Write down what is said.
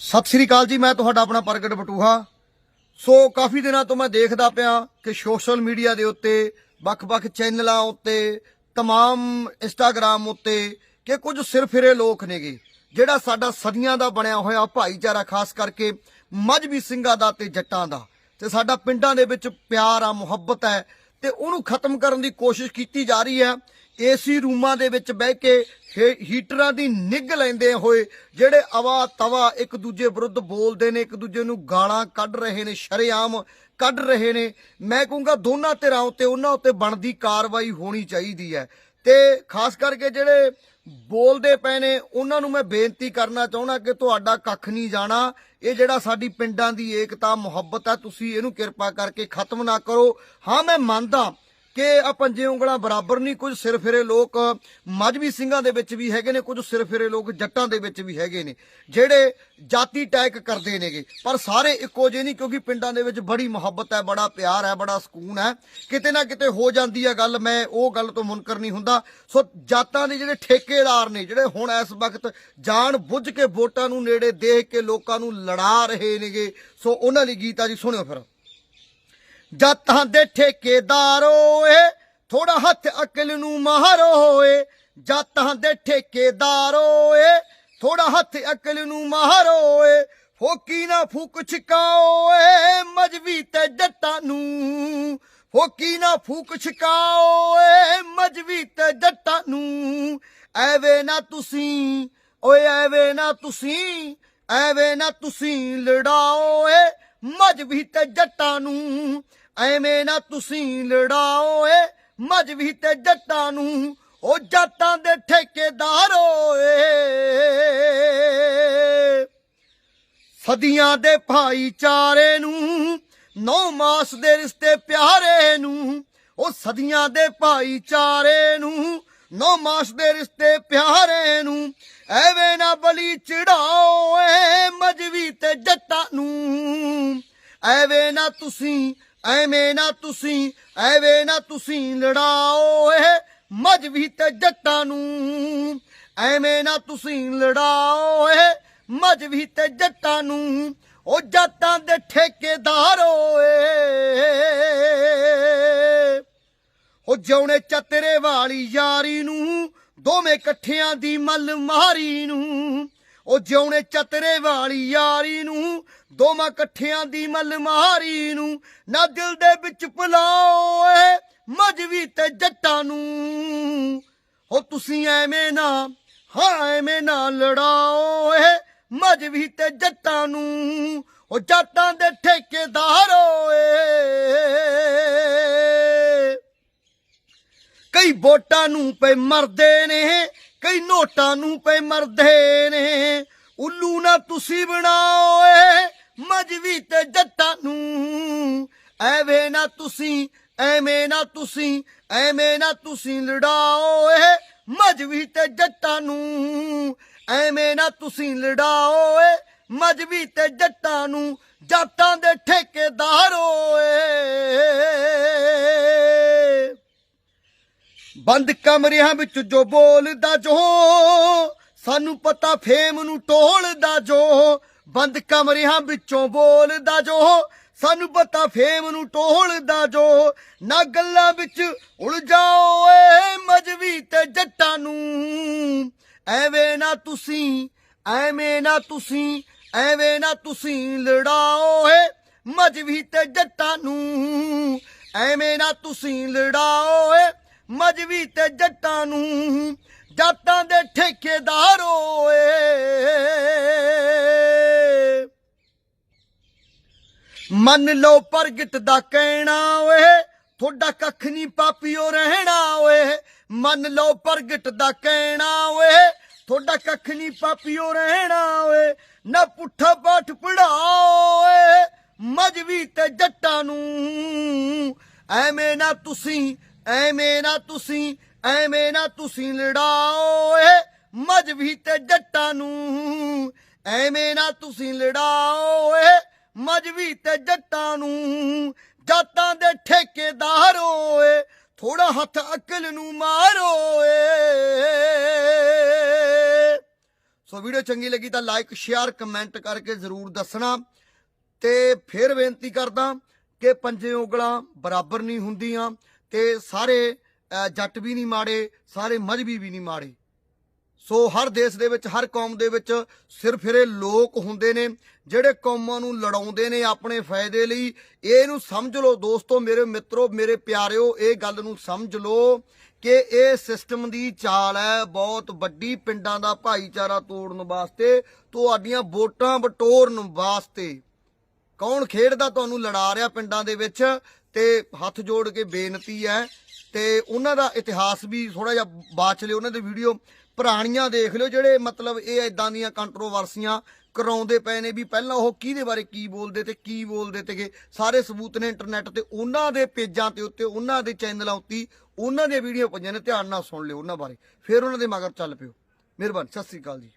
ਸਤਿ ਸ੍ਰੀ ਅਕਾਲ ਜੀ, ਮੈਂ ਤੁਹਾਡਾ ਆਪਣਾ ਪ੍ਰਗਟ ਬਟੂਹਾ। ਸੋ ਕਾਫੀ ਦਿਨਾਂ ਤੋਂ ਮੈਂ ਦੇਖਦਾ ਪਿਆ ਕਿ ਸੋਸ਼ਲ ਮੀਡੀਆ ਦੇ ਉੱਤੇ, ਵੱਖ-ਵੱਖ ਚੈਨਲਾਂ ਉੱਤੇ, ਤਮਾਮ ਇੰਸਟਾਗ੍ਰam ਉੱਤੇ ਕਿ ਕੁਝ ਸਿਰਫਿਰੇ ਲੋਕ ਨੇਗੇ, ਜਿਹੜਾ ਸਾਡਾ ਸਦੀਆਂ ਦਾ ਬਣਿਆ ਹੋਇਆ ਭਾਈਚਾਰਾ, ਖਾਸ ਕਰਕੇ ਮਜਬੀ ਸਿੰਘਾਂ ਦਾ ਤੇ ਜੱਟਾਂ ਦਾ। ਤੇ ਸਾਡਾ ਪਿੰਡਾਂ ਦੇ ਵਿੱਚ ਪਿਆਰ ਆ, ਮੁਹੱਬਤ ਹੈ, ਤੇ ਉਹਨੂੰ ਖਤਮ ਕਰਨ ਦੀ ਕੋਸ਼ਿਸ਼ ਕੀਤੀ ਜਾ ਰਹੀ ਹੈ। ਏਸੀ ਰੂਮਾਂ ਦੇ ਵਿੱਚ ਬਹਿ ਕੇ ਹੀਟਰਾਂ ਦੀ ਨਿੱਘ ਲੈਂਦੇ ਹੋਏ ਜਿਹੜੇ ਅਵਾ ਤਵਾ ਇੱਕ ਦੂਜੇ ਵਿਰੁੱਧ ਬੋਲਦੇ ਨੇ, ਇੱਕ ਦੂਜੇ ਨੂੰ ਗਾਲਾਂ ਕੱਢ ਰਹੇ ਨੇ, ਸ਼ਰੇਆਮ ਕੱਢ ਰਹੇ ਨੇ, ਮੈਂ ਕਹੂੰਗਾ ਦੋਨਾਂ ਧਿਰਾਂ ਉੱਤੇ, ਉਹਨਾਂ ਉੱਤੇ ਬਣਦੀ ਕਾਰਵਾਈ ਹੋਣੀ ਚਾਹੀਦੀ ਹੈ। ਤੇ ਖਾਸ ਕਰਕੇ ਜਿਹੜੇ ਬੋਲਦੇ ਪਏ ਨੇ, ਉਹਨਾਂ ਨੂੰ ਮੈਂ ਬੇਨਤੀ ਕਰਨਾ ਚਾਹੁੰਦਾ ਕਿ ਤੁਹਾਡਾ ਕੱਖ ਨਹੀਂ ਜਾਣਾ। ਇਹ ਜਿਹੜਾ ਸਾਡੀ ਪਿੰਡਾਂ ਦੀ ਏਕਤਾ, ਮੁਹੱਬਤ ਹੈ, ਤੁਸੀਂ ਇਹਨੂੰ ਕਿਰਪਾ ਕਰਕੇ ਖਤਮ ਨਾ ਕਰੋ। ਹਾਂ, ਮੈਂ ਮੰਨਦਾ ਕਿ ਆ ਪੰਜੇ ਉਂਗਲਾਂ ਬਰਾਬਰ ਨਹੀਂ, ਕੁਝ ਸਿਰਫਿਰੇ ਲੋਕ ਮਜਬੀ ਸਿੰਘਾਂ ਦੇ ਵਿੱਚ ਵੀ ਹੈਗੇ ਨੇ, ਕੁਝ ਸਿਰਫਿਰੇ ਲੋਕ ਜੱਟਾਂ ਦੇ ਵਿੱਚ ਵੀ ਹੈਗੇ ਨੇ, ਜਿਹੜੇ ਜਾਤੀ ਟੈਕ ਕਰਦੇ ਨੇਗੇ। ਪਰ ਸਾਰੇ ਇੱਕੋ ਜਿਹੇ ਨਹੀਂ, ਕਿਉਂਕਿ ਪਿੰਡਾਂ ਦੇ ਵਿੱਚ ਬੜੀ ਮੁਹੱਬਤ ਹੈ, ਬੜਾ ਪਿਆਰ ਹੈ, ਬੜਾ ਸਕੂਨ ਹੈ। ਕਿਤੇ ਨਾ ਕਿਤੇ ਹੋ ਜਾਂਦੀ ਹੈ ਗੱਲ, ਮੈਂ ਉਹ ਗੱਲ ਤੋਂ ਮੁਨਕਰ ਨਹੀਂ ਹੁੰਦਾ। ਸੋ ਜਾਤਾਂ ਦੇ ਜਿਹੜੇ ਠੇਕੇਦਾਰ ਨੇ, ਜਿਹੜੇ ਹੁਣ ਇਸ ਵਕਤ ਜਾਣ ਬੁੱਝ ਕੇ ਵੋਟਾਂ ਨੂੰ ਨੇੜੇ ਦੇਖ ਕੇ ਲੋਕਾਂ ਨੂੰ ਲੜਾ ਰਹੇ ਨੇਗੇ। ਸੋ ਉਹਨਾਂ ਲਈ ਗੀਤ ਆ ਜੀ, ਸੁਣਿਓ ਫਿਰ। ਜਾਤਾਂ ਦੇ ਠੇਕੇਦਾਰੋ ਏ ਥੋੜਾ ਹੱਥ ਅਕਲ ਨੂੰ ਮਾਰੋ ਏ ਜਾਤਾਂ ਦੇ ਠੇਕੇਦਾਰੋ ਏ ਥੋੜਾ ਹੱਥ ਅਕਲ ਨੂੰ ਮਾਰੋ ਏ ਫੋਕੀ ਨਾ ਫੂਕ ਛਕਾਓ ਏ ਮਜਵੀ ਤੇ ਜੱਟਾਂ ਨੂੰ। ਫੋਕੀ ਨਾ ਫੂਕ ਛਕਾਓ ਏ ਮਜਵੀ ਤੇ ਜੱਟਾਂ ਨੂੰ। ਐਵੇਂ ਨਾ ਤੁਸੀਂ, ਓਏ ਐਵੇਂ ਨਾ ਤੁਸੀਂ, ਐਵੇਂ ਨਾ ਤੁਸੀਂ ਲੜਾਓ ਏ ਮਜਬੀ ਤੇ ਜੱਟਾਂ ਨੂੰ। ਐਵੇਂ ਨਾ ਤੁਸੀਂ ਲੜਾਓ ਏ ਮਜ਼ਵੀ ਤੇ ਜੱਟਾਂ ਨੂੰ, ਉਹ ਜੱਟਾਂ ਦੇ ਠੇਕੇਦਾਰ ਏ ਸਦੀਆਂ ਦੇ ਭਾਈਚਾਰੇ ਨੂੰ, ਨੌ ਮਾਸ ਦੇ ਰਿਸ਼ਤੇ ਪਿਆਰੇ ਨੂੰ, ਉਹ ਸਦੀਆਂ ਦੇ ਭਾਈਚਾਰੇ ਨੂੰ, ਨੌ ਮਾਸ ਦੇ ਰਿਸ਼ਤੇ ਪਿਆਰੇ ਨੂੰ, ਐਵੇਂ ਨਾ ਬਲੀ ਚੜਾਓ ਏ ਮਜਵੀ ਤੇ ਜੱਟਾਂ ਨੂੰ। ਐਵੇਂ ਨਾ ਤੁਸੀਂ ਐਵੇਂ ਨਾ ਤੁਸੀਂ, ਐਵੇਂ ਨਾ ਤੁਸੀਂ ਲੜਾਓ ਏ ਮਜਵੀ ਤੇ ਜੱਟਾਂ ਨੂੰ। ਐਵੇਂ ਨਾ ਤੁਸੀਂ ਲੜਾਓ ਏ ਮਜਵੀ ਤੇ ਜੱਟਾਂ ਨੂੰ। ਉਹ ਜੱਟਾਂ ਦੇ ਠੇਕੇਦਾਰੋ ਏ ਉਹ ਜਿਉਣੇ ਚਤਰੇ ਵਾਲੀ ਯਾਰੀ ਨੂੰ, ਦੋਵੇਂ ਇਕੱਠਿਆਂ ਦੀ ਮੱਲ ਮਾਰੀ ਨੂੰ। ਉਹ ਜਿਉਣੇ ਚਤਰੇ ਵਾਲੀ ਯਾਰੀ ਨੂੰ, ਦੋਵਾਂ ਇਕੱਠਿਆਂ ਦੀ ਮੱਲ ਮਾਰੀ ਨੂੰ, ਨਾ ਦਿਲ ਦੇ ਵਿੱਚ ਭੁਲਾਓ ਏ ਮਜਵੀ ਤੇ ਜੱਟਾਂ ਨੂੰ। ਉਹ ਤੁਸੀਂ ਐਵੇਂ ਨਾ, ਹਾਂ ਐਵੇਂ ਨਾ ਲੜਾਓ ਏ ਮਜਵੀ ਤੇ ਜੱਟਾਂ ਨੂੰ। ਉਹ ਜੱਟਾਂ ਦੇ ਠੇਕੇਦਾਰੋ ਏ ਕਈ ਵੋਟਾਂ ਨੂੰ ਪਏ ਮਰਦੇ ਨੇ, ਕਈ ਨੋਟਾਂ ਨੂੰ ਪਏ ਮਰਦੇ ਨੇ। ਉੱਲੂ ਨਾ ਤੁਸੀਂ ਬਣਾਓ ਏ ਮਜਵੀ ਤੇ ਜੱਟਾਂ ਨੂੰ। ਐਵੇਂ ਨਾ ਤੁਸੀਂ, ਐਵੇਂ ਨਾ ਤੁਸੀਂ, ਐਵੇਂ ਨਾ ਤੁਸੀਂ ਲੜਾਓ ਏ ਮਜਵੀ ਤੇ ਜੱਟਾਂ ਨੂੰ। ਐਵੇਂ ਨਾ ਤੁਸੀਂ ਲੜਾਓ ਏ ਮਜਵੀ ਤੇ ਜੱਟਾਂ ਨੂੰ। ਜੱਟਾਂ ਦੇ ਠੇਕੇਦਾਰੋ ਬੰਦ ਕਮਰਿਆਂ ਵਿੱਚ ਜੋ ਬੋਲਦਾ ਜੋ, ਸਾਨੂੰ ਪਤਾ ਫੇਮ ਨੂੰ ਟੋਲਦਾ ਜੋ। ਬੰਦ ਕਮਰਿਆਂ ਵਿੱਚੋਂ ਬੋਲਦਾ ਜੋ, ਸਾਨੂੰ ਪਤਾ ਫੇਮ ਨੂੰ ਟੋਲਦਾ ਜੋ। ਨਾ ਗੱਲਾਂ ਵਿੱਚ ਉਲਝਾਓ ਏ ਮਜਵੀ ਤੇ ਜੱਟਾਂ ਨੂੰ। ਐਵੇਂ ਨਾ ਤੁਸੀਂ, ਐਵੇਂ ਨਾ ਤੁਸੀਂ, ਐਵੇਂ ਨਾ ਤੁਸੀਂ ਲੜਾਓ ਏ ਮਜਵੀ ਤੇ ਜੱਟਾਂ ਨੂੰ। ਐਵੇਂ ਨਾ ਤੁਸੀਂ ਲੜਾਓ ਏ ਮਜਵੀ ਤੇ ਜੱਟਾਂ ਨੂੰ ਜਾਤਾਂ ਦੇ ਠੇਕੇਦਾਰ ਏ ਮੰਨ ਲਓ ਪ੍ਰਗਟ ਦਾ ਕਹਿਣਾ ਓਏ ਤੁਹਾਡਾ ਕੱਖ ਨਹੀਂ ਪਾਪੀਓ ਰਹਿਣਾ ਓਏ। ਮੰਨ ਲਓ ਪ੍ਰਗਟ ਦਾ ਕਹਿਣਾ ਓਏ ਤੁਹਾਡਾ ਕੱਖ ਨਹੀਂ ਪਾਪੀਓ ਰਹਿਣਾ ਓਏ। ਨਾ ਪੁੱਠਾ ਪਾਠ ਪੜਾਓ ਓਏ, ਮਜਵੀ ਤੇ ਜੱਟਾਂ ਨੂੰ। ਐਵੇਂ ਨਾ ਤੁਸੀਂ ਐਵੇਂ ਨਾ ਤੁਸੀਂ, ਐਵੇਂ ਨਾ ਤੁਸੀਂ ਲੜਾਓ ਏ। ਮਜਵੀ ਤੇ ਜੱਟਾਂ ਨੂੰ। ਐਵੇਂ ਨਾ ਤੁਸੀਂ ਲੜਾਓ ਏ। ਮਜਵੀ ਤੇ ਜੱਟਾਂ ਨੂੰ। ਜਾਤਾਂ ਦੇ ਠੇਕੇਦਾਰੋ ਏ ਥੋੜਾ ਹੱਥ ਅਕਲ ਨੂੰ ਮਾਰੋ ਏ। ਸੋ ਵੀਡੀਓ ਚੰਗੀ ਲੱਗੀ ਤਾਂ ਲਾਈਕ ਸ਼ੇਅਰ ਕਮੈਂਟ ਕਰਕੇ ਜ਼ਰੂਰ ਦੱਸਣਾ। ਤੇ ਫਿਰ ਬੇਨਤੀ ਕਰਦਾ ਕਿ ਪੰਜੇ ਉਂਗਲਾਂ ਬਰਾਬਰ ਨਹੀਂ ਹੁੰਦੀਆਂ। ਕਿ ਸਾਰੇ ਜੱਟ ਵੀ ਨਹੀਂ ਮਾੜੇ, ਸਾਰੇ ਮਜ਼੍ਹਬੀ ਵੀ ਨਹੀਂ ਮਾੜੇ। ਸੋ ਹਰ ਦੇਸ਼ ਦੇ ਵਿੱਚ, ਹਰ ਕੌਮ ਦੇ ਵਿੱਚ ਸਿਰਫ ਇਹ ਲੋਕ ਹੁੰਦੇ ਨੇ, ਜਿਹੜੇ ਕੌਮਾਂ ਨੂੰ ਲੜਾਉਂਦੇ ਨੇ ਆਪਣੇ ਫਾਇਦੇ ਲਈ। ਇਹਨੂੰ ਸਮਝ ਲਓ ਦੋਸਤੋ, ਮੇਰੇ ਮਿੱਤਰੋ, ਮੇਰੇ ਪਿਆਰਿਓ, ਇਹ ਗੱਲ ਨੂੰ ਸਮਝ ਲਓ ਕਿ ਇਹ ਸਿਸਟਮ ਦੀ ਚਾਲ ਹੈ ਬਹੁਤ ਵੱਡੀ ਪਿੰਡਾਂ ਦਾ ਭਾਈਚਾਰਾ ਤੋੜਨ ਵਾਸਤੇ, ਤੁਹਾਡੀਆਂ ਵੋਟਾਂ ਬਟੋਰਨ ਵਾਸਤੇ। ਕੌਣ ਖੇਡਦਾ, ਤੁਹਾਨੂੰ ਲੜਾ ਰਿਹਾ ਪਿੰਡਾਂ ਦੇ ਵਿੱਚ? ਤੇ ਹੱਥ ਜੋੜ ਕੇ ਬੇਨਤੀ ਹੈ ਤੇ ਉਹਨਾਂ ਦਾ ਇਤਿਹਾਸ ਵੀ ਥੋੜਾ ਜਿਹਾ ਬਾਚ ਲਿਓ, ਉਹਨਾਂ ਦੇ ਵੀਡੀਓ ਪੁਰਾਣੀਆਂ ਦੇਖ ਲਿਓ, ਜਿਹੜੇ ਮਤਲਬ ਇਹ ਇਦਾਂ ਦੀਆਂ ਕੰਟਰੋਵਰਸੀਆਂ ਕਰਾਉਂਦੇ ਪਏ ਨੇ ਵੀ ਪਹਿਲਾਂ ਉਹ ਕਿਹਦੇ ਬਾਰੇ ਕੀ ਬੋਲਦੇ ਤੇ ਕੀ ਬੋਲਦੇ ਤੇਗੇ ਸਾਰੇ ਸਬੂਤ ਨੇ ਇੰਟਰਨੈਟ ਤੇ, ਉਹਨਾਂ ਦੇ ਪੇਜਾਂ ਤੇ ਉੱਤੇ, ਉਹਨਾਂ ਦੇ ਚੈਨਲਾਂ ਉੱਤੇ ਉਹਨਾਂ ਦੀਆਂ ਵੀਡੀਓ ਪਈਆਂ ਨੇ, ਧਿਆਨ ਨਾਲ ਸੁਣ ਲਿਓ ਉਹਨਾਂ ਬਾਰੇ। ਫਿਰ ਉਹਨਾਂ ਦੇ ਮਗਰ ਚੱਲ ਪਿਓ। ਮਿਹਰਬਾਨੀ, ਸਤਿ ਸ੍ਰੀ ਅਕਾਲ ਜੀ।